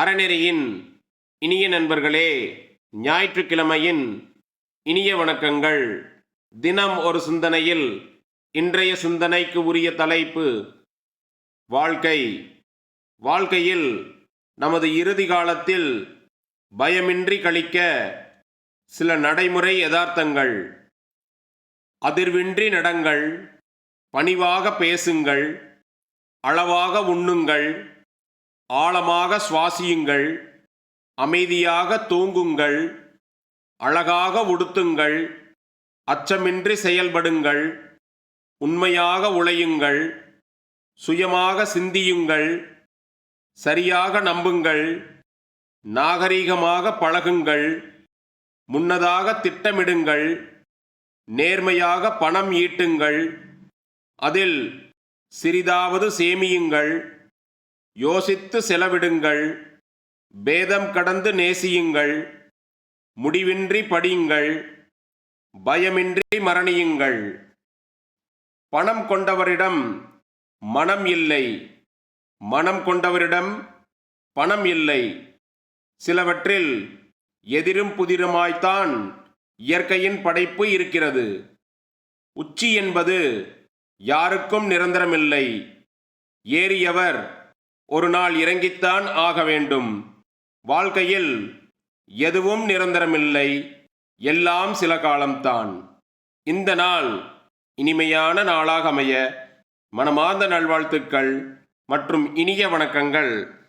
அறநெறியின் இனிய நண்பர்களே ஞாயிற்றுக்கிழமையின் இனிய வணக்கங்கள். தினம் ஒரு சிந்தனையில் இன்றைய சிந்தனைக்கு உரிய தலைப்பு வாழ்க்கை. வாழ்க்கையில் நமது இறுதி காலத்தில் பயமின்றி கழிக்க சில நடைமுறை யதார்த்தங்கள். அதிர்வின்றி நடங்கள் பணிவாக பேசுங்கள் அளவாக உண்ணுங்கள் ஆழமாக சுவாசியுங்கள் அமைதியாக தூங்குங்கள் அழகாக உடுத்துங்கள் அச்சமின்றி செயல்படுங்கள் உண்மையாக உழையுங்கள் சுயமாக சிந்தியுங்கள் சரியாக நம்புங்கள் நாகரீகமாக பழகுங்கள் முன்னதாக திட்டமிடுங்கள் நேர்மையாக பணம் ஈட்டுங்கள் அதில் சிறிதாவது சேமியுங்கள். யோசித்து செலவிடுங்கள். பேதம் கடந்து நேசியுங்கள். முடிவின்றி படியுங்கள். பயமின்றி மரணியுங்கள். பணம் கொண்டவரிடம் மனம் இல்லை. மனம் கொண்டவரிடம் பணம் இல்லை. சிலவற்றில் எதிரும் புதிருமாய்த்தான் இயற்கையின் படைப்பு இருக்கிறது. உச்சி என்பது யாருக்கும் நிரந்தரமில்லை. ஏறியவர் ஒரு நாள் இறங்கித்தான் ஆக வேண்டும். வாழ்க்கையில் எதுவும் நிரந்தரமில்லை. எல்லாம் சில காலம்தான். இந்த நாள் இனிமையான நாளாக அமைய மனமார்ந்த நல்வாழ்த்துக்கள் மற்றும் இனிய வணக்கங்கள்.